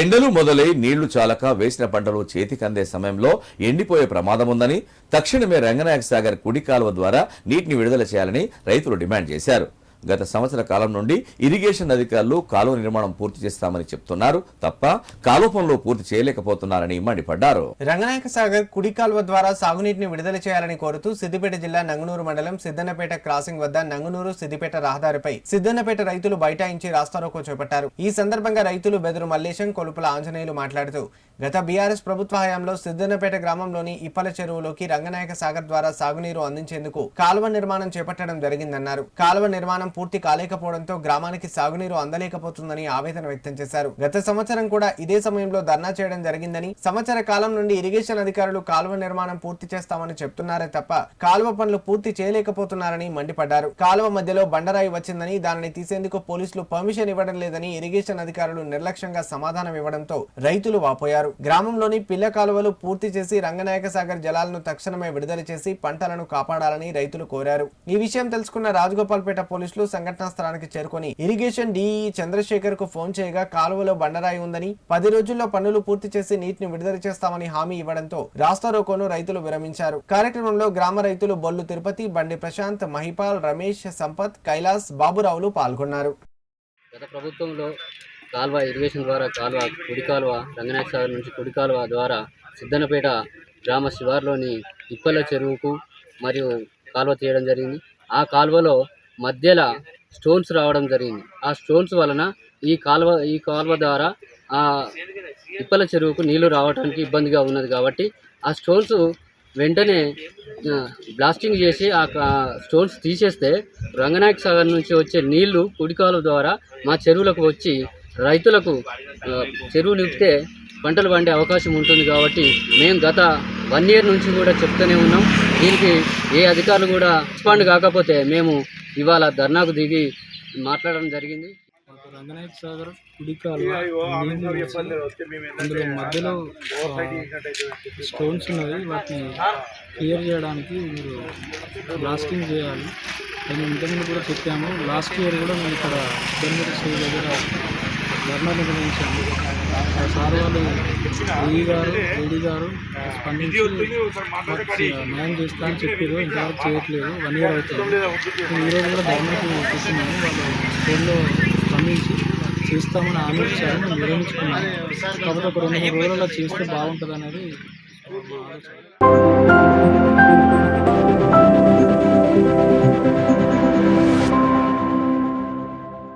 ఎండలు మొదలై నీళ్ళు చాలక వేసిన పంటలు చేతికందే సమయంలో ఎండిపోయే ప్రమాదం ఉందని తక్షణమే రంగనాయక సాగర్ కుడి కాలువ ద్వారా నీటిని విడుదల చేయాలని రైతులు డిమాండ్ చేశారు. గత సంవత్సర కాలం నుండి ఇరిగేషన్ అధికారులు కాలువ నిర్మాణం పూర్తి చేస్తామని చెప్తున్నారు. తప్ప కాలువ పనులు పూర్తి చేయలేకపోతున్నారని మండిపడ్డారు. రంగనాయక సాగర్ కుడి కాలువ ద్వారా సాగునీటిని విడుదల చేయాలని కోరుతూ సిద్దిపేట జిల్లా నంగునూరు మండలం సిద్దన్నపేట క్రాసింగ్ వద్ద నంగునూరు సిద్దిపేట రహదారిపై సిద్దన్నపేట రైతులు బైఠాయించి రాస్తారోకో చేపట్టారు. ఈ సందర్భంగా రైతులు బెదురు మల్లేశం కొలుపుల ఆంజనేయులు మాట్లాడుతూ గత బీఆర్ఎస్ ప్రభుత్వ హయాంలో సిద్దన్నపేట గ్రామంలోని ఇప్పల చెరువులోకి రంగనాయక సాగర్ ద్వారా సాగునీరు అందించేందుకు కాలువ నిర్మాణం చేపట్టడం జరిగిందన్నారు. కాలువ నిర్మాణం పూర్తి కాలేకపోవడంతో గ్రామానికి సాగునీరు అందలేకపోతుందని ఆవేదన వ్యక్తం చేశారు. గత సంవత్సరం కూడా ఇదే సమయంలో ధర్నా చేయడం జరిగిందని సంవత్సర కాలం నుండి ఇరిగేషన్ అధికారులు కాలువ నిర్మాణం పూర్తి చేస్తామని చెప్తున్నారే తప్ప కాలువ పనులు పూర్తి చేయలేకపోతున్నారని మండిపడ్డారు. కాలువ మధ్యలో బండరాయి వచ్చిందని దానిని తీసేందుకు పోలీసులు పర్మిషన్ ఇవ్వడం లేదని ఇరిగేషన్ అధికారులు నిర్లక్ష్యంగా సమాధానం ఇవ్వడంతో రైతులు వాపోయారు. గ్రామంలోని పిల్ల కాలువలు పూర్తి చేసి రంగనాయక సాగర్ జలాలను తక్షణమే విడుదల చేసి పంటలను కాపాడాలని రైతులు కోరారు. ఈ విషయం తెలుసుకున్న రాజగోపాల్పేట పోలీసులు సంఘటనా స్థలానికి చేరుకొని ఇరిగేషన్ డిఈ చంద్రశేఖర్కు ఫోన్ చేయగా కాలువలో బండరాయి ఉందని పది రోజుల్లో పనులు పూర్తి చేసి నీటిని విడుదల చేస్తామని హామీ ఇవ్వడంతో రాస్తారోకోను రైతులు విరమించారు. కార్యక్రమంలో గ్రామ రైతులు బొల్లు తిరుపతి బండి ప్రశాంత్ మహిపాల్ రమేష్ సంపత్ కైలాస్ బాబురావులు పాల్గొన్నారు. గత ప్రభుత్వంలో కాల్వ ఇరిగేషన్ ద్వారా కాలువ కుడి కాలువ రంగనాయక సాగర్ నుంచి కుడి కాలువ ద్వారా సిద్ధనపేట గ్రామ శివార్లోని ఇప్పల చెరువుకు మరియు కాలువ తీయడం జరిగింది. ఆ కాలువలో మధ్యలో స్టోన్స్ రావడం జరిగింది. ఆ స్టోన్స్ వలన ఈ కాలువ ఈ కాలువ ద్వారా ఆ ఇప్పల చెరువుకు నీళ్ళు రావడానికి ఇబ్బందిగా ఉన్నది కాబట్టి ఆ స్టోన్స్ వెంటనే బ్లాస్టింగ్ చేసి ఆ స్టోన్స్ తీసేస్తే రంగనాయక సాగర్ నుంచి వచ్చే నీళ్ళు కాలువ ద్వారా మా చెరువులకు వచ్చి రైతులకు చెరువు నింపితే పంటలు పండే అవకాశం ఉంటుంది కాబట్టి మేము గత వన్ ఇయర్ నుంచి కూడా చెప్తూనే ఉన్నాం. దీనికి ఏ అధికారులు కూడా రెస్పాండ్ కాకపోతే మేము ఇవాళ ధర్నాకు దిగి మాట్లాడడం జరిగింది. మాకు రంగనాయక సాగర్ అందులో మధ్యలో స్టోన్స్ ఉన్నాయి. వాటిని క్లియర్ చేయడానికి మీరు బ్లాస్టింగ్ చేయాలి. మేము ఇంతకుముందు కూడా చెప్పాము. లాస్ట్ ఇయర్ కూడా మేము ఇక్కడ బెంగళూరు స్టేజ్ దగ్గర ధర్నా నిర్వహించాము ఆ సార్ వాళ్ళు ఏఈ గారు ఏడీ గారు స్పందించి న్యాయం చేస్తా అని చెప్పారు. ఇంతవరకు చేయట్లేదు. వన్ ఇయర్ అవుతుంది. ఈరోజు కూడా ధర్నాకి కూర్చున్నాము వాళ్ళు ఫోన్లో స్పందించి చేస్తామని హామీ ఇచ్చారు మేము విరమించుకున్నాము కాకపోతే ఒక రెండు మూడు రోజుల్లో చేస్తే బాగుంటుంది అనేది ఆలోచన.